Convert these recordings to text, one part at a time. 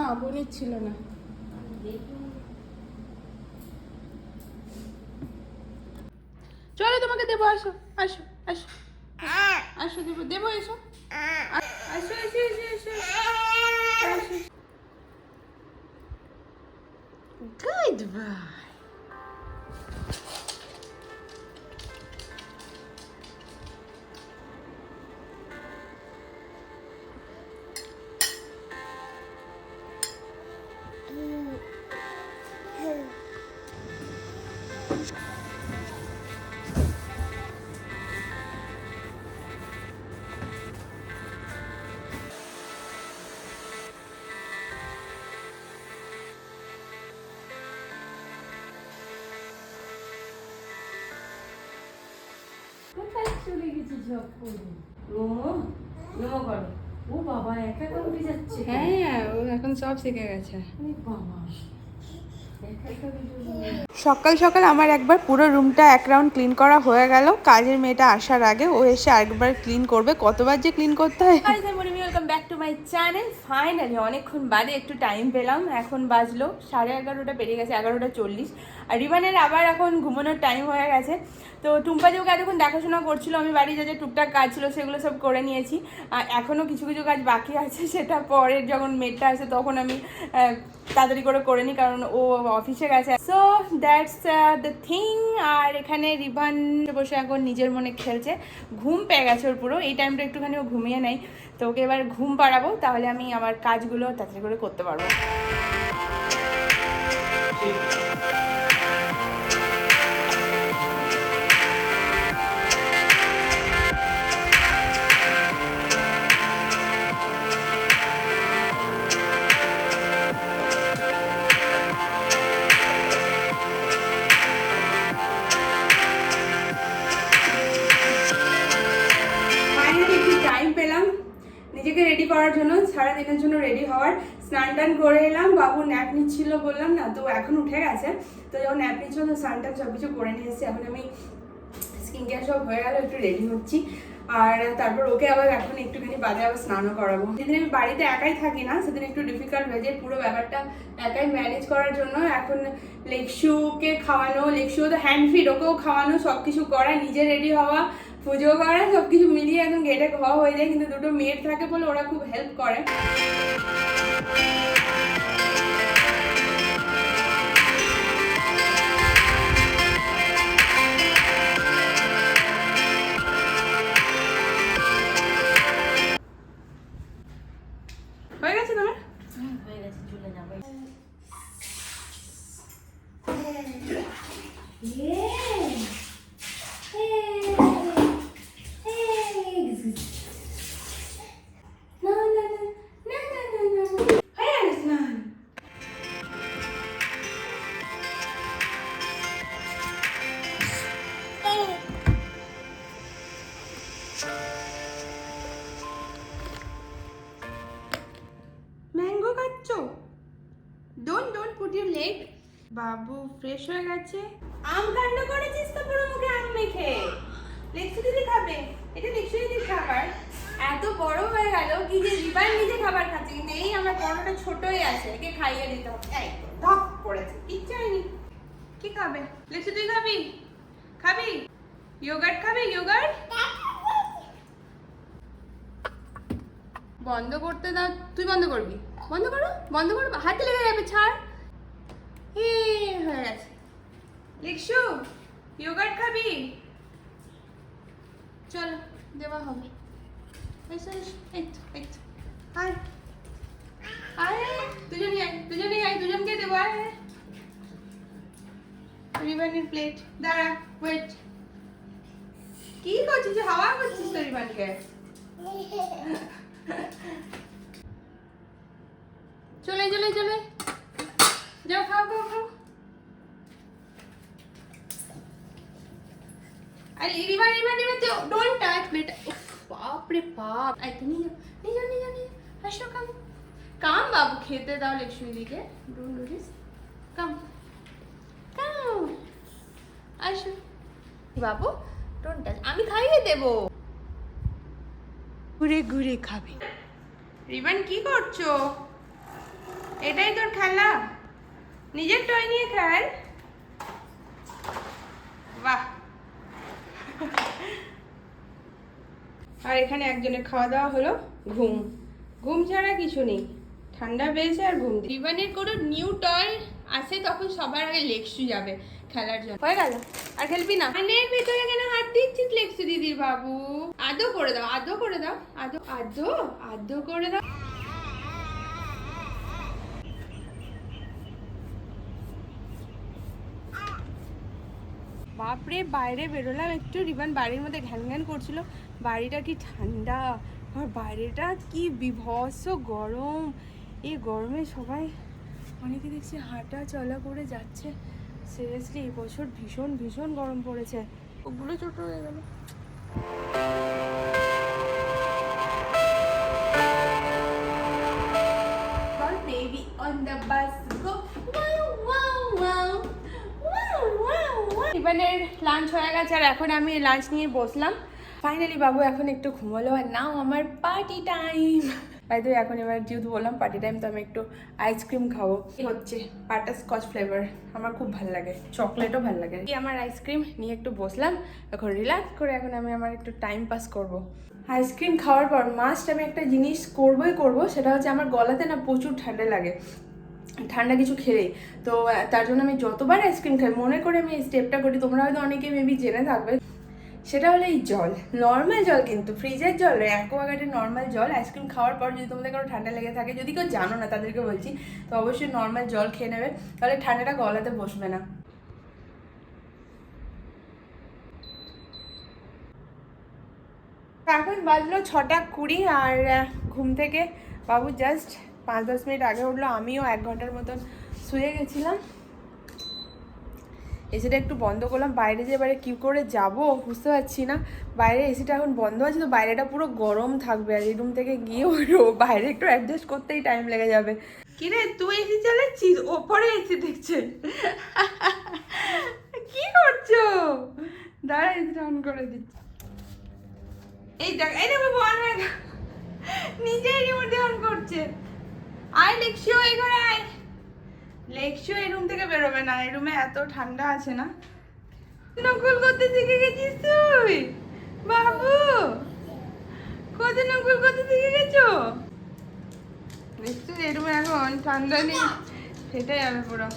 না পনির ছিল না। চলো তোমাকে দেবো, আসো আসো আসো। আসো, দেবো দেবো, এসো। আসো এসো এসো এসো গুড ও বাবা একা কাউকে যাচ্ছে হ্যাঁ ও এখন সব শিখে গেছে। বাবা। সকাল সকাল আমার একবার পুরো রুমটা এক রাউন্ড ক্লিন করা হয়ে গেল। কাজের মেয়েটা আসার আগে ও এসে আরেকবার ক্লিন করবে। কতবার যে ক্লিন করতে হয়। Welcome back to my channel finally অনেকক্ষণ বাদে একটু টাইম পেলাম। এখন বাজলো, সাড়ে এগারোটা পেরিয়ে গেছে, এগারোটা চল্লিশ। আর রিবানের আবার এখন ঘুমানোর টাইম হয়ে গেছে। তো টুম্পা যেওকে এতক্ষণ দেখাশোনা করছিল, আমি বাড়ি যা যা টুকটাক কাজ ছিল সেগুলো সব করে নিয়েছি। আর এখনও কিছু কিছু কাজ বাকি আছে, সেটা পরের যখন মেটটা আসে তখন আমি তাড়াতাড়ি করে করে নিই, কারণ ও অফিসে গেছে। সো দ্যাটস দ্য থিং আর এখানে রিবান বসে এখন নিজের মনে খেলছে। ঘুম পেয়ে গেছে ওর পুরো। এই টাইমটা একটুখানি ও ঘুমিয়ে নেয়। তো ওকে এবার ঘুম পাড়াবো তাহলে আমি আমার কাজগুলো তাড়াতাড়ি করে করতে পারব। সারা দিনের জন্য রেডি হওয়ার। স্নান টান করে এলাম, বাবু ন্যাপ নিচ্ছিল বললাম, না, তো এখন উঠে গেছে। তো যখন ন্যাপ নিচ্ছিল, তো স্নান টান সব কিছু করে নিয়ে এসেছি। এখন আমি স্কিন কেয়ার সব হয়ে গেল, একটু রেডি হচ্ছি। আর তারপর ওকে আবার এখন একটুখানি বাদে আবার স্নানও করাবো। যেদিন আমি বাড়িতে একাই থাকি না, সেদিন একটু ডিফিকাল্ট হয়ে যায় পুরো ব্যাপারটা একাই ম্যানেজ করার জন্য। এখন লেকশুকে খাওয়ানো লেকশু তো হ্যান্ড ফিড ওকেও খাওয়ানো সব কিছু করা, নিজে রেডি হওয়া পুজো করে, সবকিছু মিলিয়ে একদম গেটে খাওয়া হয়ে যায়, কিন্তু দুটো মেয়ের থাকে বলে ওরা খুব হেল্প করে। খাচ্ছ don't don't put your leg Babu fresh হয়ে গেছে। আম কাণ্ড করেছিস তো পুরো মুখে আম মেখে। লেক্সু দিদি খাবে? এটা লেক্সু দিদির খাবার। এত বড় হয়ে গেল কি যে রিবার নিজে খাবার খাচ্ছে, কিন্তু এই আমার বড়টা ছোটই আছে, একে খাইয়ে দিতে হবে। এই, ধপ পড়েছে ইচ্ছা হয়নি। কি খাবে? লেক্সু তুই খাবি? খাবি? ইয়োগার্ট খাবি? ইয়োগার্ট বন্ধ করতে না, তুই বন্ধ করবি? বন্ধ করো বন্ধ করো, হাতে লেগে যাবে, ছাড়। এ, হয়ে গেছে। লিখছু ইয়োগার্ট খাবি? চলো, দেওয়া হবে। এসো এই তো এই তো। আয়। আয়, দুজনই আয় দুজনই আয়, দুজনকে দেবো, আয়। রিবানের প্লেট দাঁড়া ওয়েট কি করছিস? হাওয়া করছিস তো রিবানকে চলে চলে চলে। যাও, খাও খাও খাও। আরে রিবার রিবার রিবার ডোন্ট টাচ বেটা। বাপ রে বাপ। আই তুমি নিয়ে নিয়ে যাও, নিয়ে কাম কাম বাবু, খেতে দাও লক্ষ্মী দিকে। ডোন্ট ডু কাম কাম আসো। বাবু ডোন্ট টাচ আমি খাইয়ে দেবো। ঘুরে ঘুরে খাবে। রিবান কি করছ? এটাই তোর খেলা। নিজের টয় নিয়ে খেল। বাহ। আর এখানে একজনের খাওয়া দাওয়া হলো ঘুম। ঘুম ছাড়া কিছু নেই। ঠান্ডা পেয়েছে আর ঘুম জীবনের কোনো নিউ টয় আসে তখন সবার আগে লেক্সু যাবে খেলার জন্য। হয়ে গেল। আর খেলবি না। কানের ভেতরে কেন হাত দিচ্ছিস লেক্সু দিদির বাবু? আদো করে দাও, আদো করে দাও, আদো আদো আদো করে দাও। বাপরে, বাইরে বেরোলাম, একটু রিবান বাড়ির মধ্যে ঘ্যান ঘ্যান করছিল। বাড়িটা কি ঠান্ডা? আর বাইরেটা কি বিভৎস গরম। এই গরমে সবাই অনেকে দেখছি হাঁটা চলা করে যাচ্ছে। সিরিয়াসলি এই বছর ভীষণ ভীষণ গরম পড়েছে। ওগুলো ছোট হয়ে গেল। লাঞ্চ হয়ে গেছে আর এখন আমি লাঞ্চ নিয়ে বসলাম। ফাইনালি বাবু এখন একটু ঘুমালো আর নাও আমার পার্টি টাইম বাই তো এখন এবার যেহেতু বললাম পার্টি টাইম তো আমি একটু আইসক্রিম খাব। কি হচ্ছে পাটা স্কচ ফ্লেভার আমার খুব ভালো লাগে। চকলেটও ভালো লাগে। আমার আইসক্রিম নিয়ে একটু বসলাম। এখন রিল্যাক্স করে এখন আমি আমার একটু টাইম পাস করব। আইসক্রিম খাওয়ার পর মাস্ট আমি একটা জিনিস করবোই করব, সেটা হচ্ছে আমার গলাতে না প্রচুর ঠান্ডা লাগে। ঠান্ডা কিছু খেলে তো তার জন্য আমি যতবার আইসক্রিম খাই, মনে করে আমি এই স্টেপটা করি, তোমরা হয়তো অনেকে মেবি জেনে থাকবে। সেটা হলো এই জল। নর্মাল জল কিন্তু ফ্রিজের জল, অ্যাকোয়াগার্ডের নর্মাল জল আইসক্রিম খাওয়ার পর যদি তোমাদের কারও ঠান্ডা লেগে থাকে, যদি কেউ জানো না, তাদেরকে বলছি, তো অবশ্যই নর্মাল জল খেয়ে নেবে, তাহলে ঠান্ডাটা গলাতে বসবে না। এখন বাজলো ছটা কুড়ি, আর ঘুম থেকে, বাবু জাস্ট পাঁচ দশ মিনিট আগে উঠল, আমিও এক ঘণ্টার মতন শুয়ে গেছিলাম। এসিটা একটু বন্ধ করলাম, বাইরে যে এবারে কী করে যাব বুঝতে পারছি না। বাইরে এসিটা এখন বন্ধ আছে তো বাইরেটা পুরো গরম থাকবে আর এই রুম থেকে গিয়ে ওই বাইরে একটু অ্যাডজাস্ট করতেই টাইম লেগে যাবে। কিরে, তুই এসি চালাচ্ছিস? ওপরে এসি দেখছে। কি করছ? দাঁড়া এসিটা অন করে দিচ্ছি। এই দেখ, এই দেখো গেল। নিজেই রিমোটে অন করছে। আয় লেকশিও এই ঘরে আয়। লেকশিও এই রুম থেকে বেরোবে না এই রুমে এত ঠান্ডা আছে না। নকল করতে শিখে গেছিস তুই? বাবু কত নকল করতে শিখে গেছো? দেখছিস এই রুমে এখন ঠান্ডা নেই ফেটে যাবে পুরো।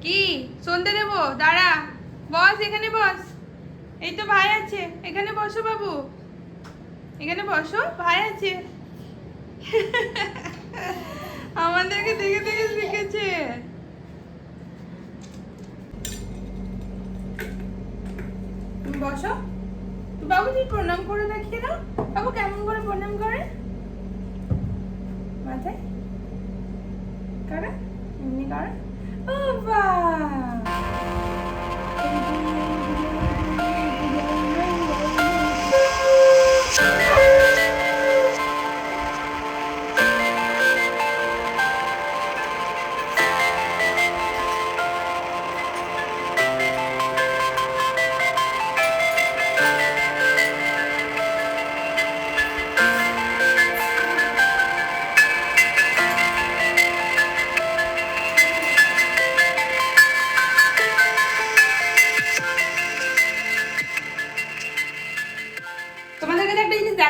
কি? সন্ধে দেবো? দাঁড়া। বস এখানে বস। এই তো ভাই আছে। এখানে বসো বাবু। এখানে বসো ভাই আছে। আমাদেরকে দেখে দেখে শিখেছে। বসো। বাবু তুমি প্রণাম করে দেখিয়ে দাও। বাবু কেমন করে প্রণাম করে? মাথায়? করে? এমনি করে? ও বাহ!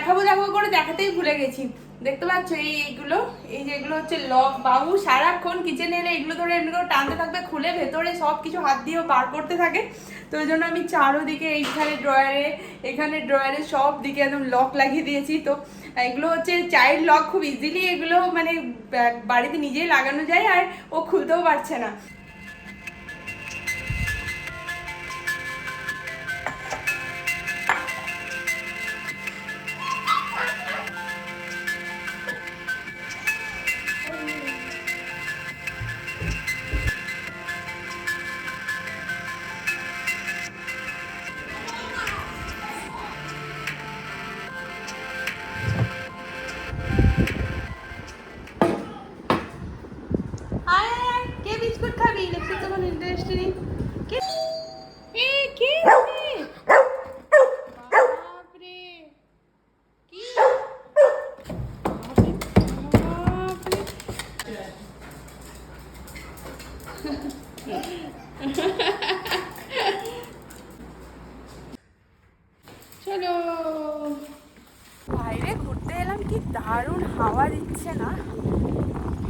দেখাবো দেখাবো করে দেখাতেই ভুলে গেছি। দেখতে পাচ্ছ এই এইগুলো? এই যেগুলো হচ্ছে লক বাবু সারাক্ষণ কিচেনে এলে এগুলো ধরে এমনি করে টানতে থাকবে, খুলে ভেতরে সব কিছু হাত দিয়েও বার করতে থাকে। তো ওই জন্য আমি চারোদিকে এইখানে ড্রয়ারে এখানে ড্রয়ারে সব দিকে একদম লক লাগিয়ে দিয়েছি। তো এগুলো হচ্ছে চাইল্ড লক খুব ইজিলি এগুলো মানে বাড়িতে নিজেই লাগানো যায় আর ও খুলতেও পারছে না।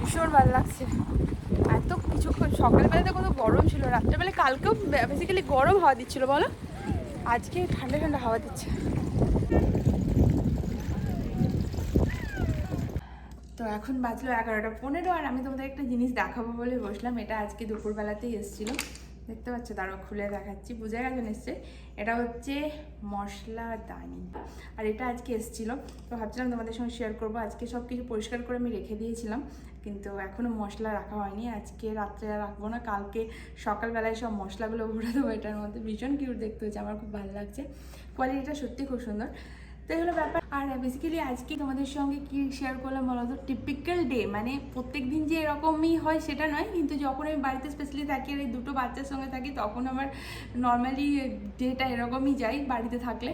ভীষণ ভালো লাগছে। এত কিছুক্ষণ সকালবেলাতে কত গরম ছিল রাত্রেবেলা কালকেও বেসিক্যালি গরম হাওয়া দিচ্ছিল, বলো? আজকে ঠান্ডা ঠান্ডা হাওয়া দিচ্ছে। তো এখন বাজলো এগারোটা পনেরো, আর আমি তোমাদের একটা জিনিস দেখাবো বলে বসলাম। এটা আজকে দুপুরবেলাতেই এসেছিল। দেখতে পাচ্ছ, দাঁড়ো খুলে দেখাচ্ছি, বুঝে গেছো নিশ্চয়ই? এটা হচ্ছে মশলা দানি। আর এটা আজকে এসেছিল, তো ভাবছিলাম তোমাদের সঙ্গে শেয়ার করব। আজকে সব কিছু পরিষ্কার করে আমি রেখে দিয়েছিলাম, কিন্তু এখনও মশলা রাখা হয়নি। আজকে রাত্রে রাখব না, কালকে সকালবেলায় সব মশলাগুলো ভরে দেবো এটার মধ্যে। ভীষণ কিউট দেখতে হচ্ছে আমার খুব ভালো লাগছে। কোয়ালিটিটা সত্যি খুব সুন্দর। তো এগুলো ব্যাপার। আর বেসিক্যালি আজকে তোমাদের সঙ্গে কি শেয়ার করলাম বলো তো? টিপিক্যাল ডে মানে প্রত্যেক দিন যে এরকমই হয় সেটা নয়, কিন্তু যখন আমি বাড়িতে স্পেশালি থাকি আর এই দুটো বাচ্চার সঙ্গে থাকি, তখন আমার নর্মালি ডেটা এরকমই যাই বাড়িতে থাকলে।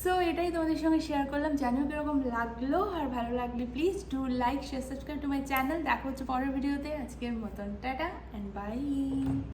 সো এটাই তোমাদের সঙ্গে শেয়ার করলাম। জানিও কীরকম লাগল, আর ভালো লাগলে please do like share subscribe to my channel দেখা হচ্ছে পরের ভিডিওতে আজকের মতন। Tata and by